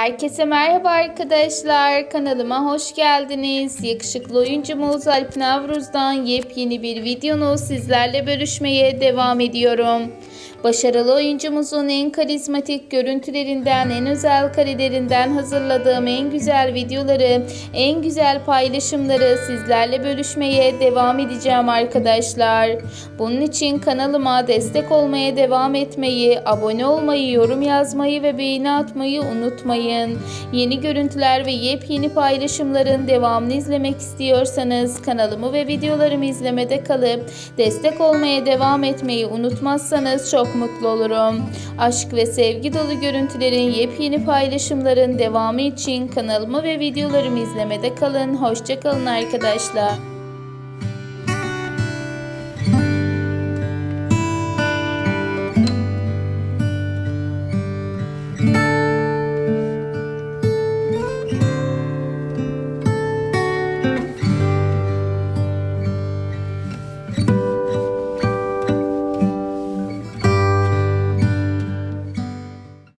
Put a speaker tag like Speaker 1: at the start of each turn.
Speaker 1: Herkese merhaba arkadaşlar. Kanalıma hoş geldiniz. Yakışıklı oyuncumuz Alp Navruz'dan yepyeni bir videonu sizlerle bölüşmeye devam ediyorum. Başarılı oyuncumuzun en karizmatik görüntülerinden, en özel karelerinden hazırladığım en güzel videoları, en güzel paylaşımları sizlerle bölüşmeye devam edeceğim arkadaşlar. Bunun için kanalıma destek olmaya devam etmeyi, abone olmayı, yorum yazmayı ve beğeni atmayı unutmayın. Yeni görüntüler ve yepyeni paylaşımların devamını izlemek istiyorsanız kanalımı ve videolarımı izlemede kalıp destek olmaya devam etmeyi unutmazsanız çok mutlu olurum. Aşk ve sevgi dolu görüntülerin yepyeni paylaşımların devamı için kanalımı ve videolarımı izlemede kalın. Hoşçakalın arkadaşlar.